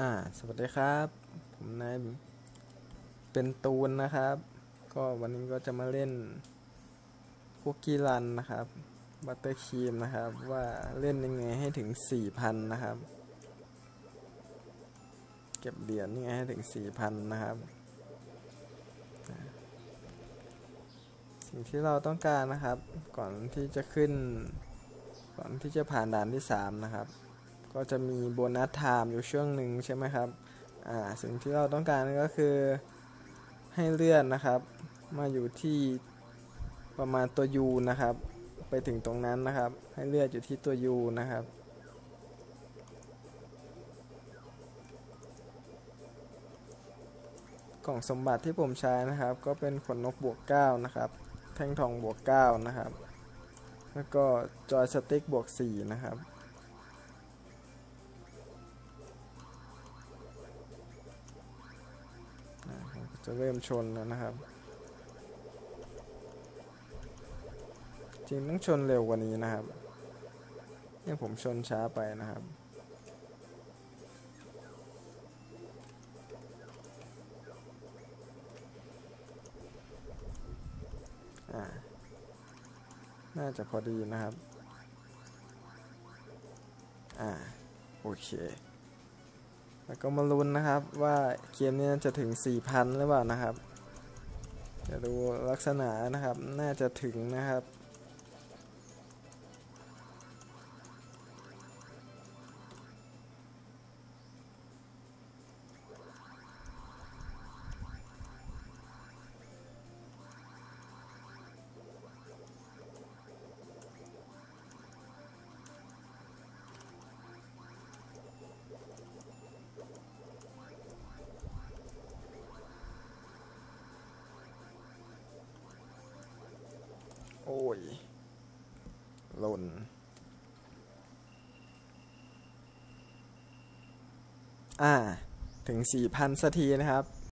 อ่า สวัสดีครับ ผมนายเป็นตูนนะครับ ก็วันนี้ก็จะมาเล่นคุกกี้รันนะครับ บัตเตอร์ครีมนะครับ ว่าเล่นยังไงให้ถึง4,000นนะครับ เก็บเหรียญยังไงให้ถึง4,000นนะครับ สิ่งที่เราต้องการนะครับ ก่อนที่จะขึ้น ก่อนที่จะผ่านด่านที่3นะครับ ก็จะมีโบนัสไทม์อยู่ช่วงหนึ่งใช่ไหมครับอ่าสิ่งที่เราต้องการก็คือให้เลื่อนนะครับ มาอยู่ที่ประมาณตัว U นะครับ ไปถึงตรงนั้นนะครับ ให้เลื่อนอยู่ที่ตัว U นะครับกล่องสมบัติที่ผมใช้นะครับ ก็เป็นขนนกบวก 9 นะครับ แท่งทองบวก 9 นะครับ แล้วก็จอยสติ๊กบวก 4 นะครับ จะเริ่มชนแล้วนะครับ จริงต้องชนเร็วกว่านี้นะครับเนี่ยผมชนช้าไปนะครับน่าจะพอดีนะครับ อ่า โอเค แล้วก็มาลุ้นนะครับว่าเกมนี้จะถึง 4,000 หรือเปล่านะครับ จะดูลักษณะนะครับ น่าจะถึงนะครับ โอ้ย หล่น อ่า ถึง4,000สักทีนะครับ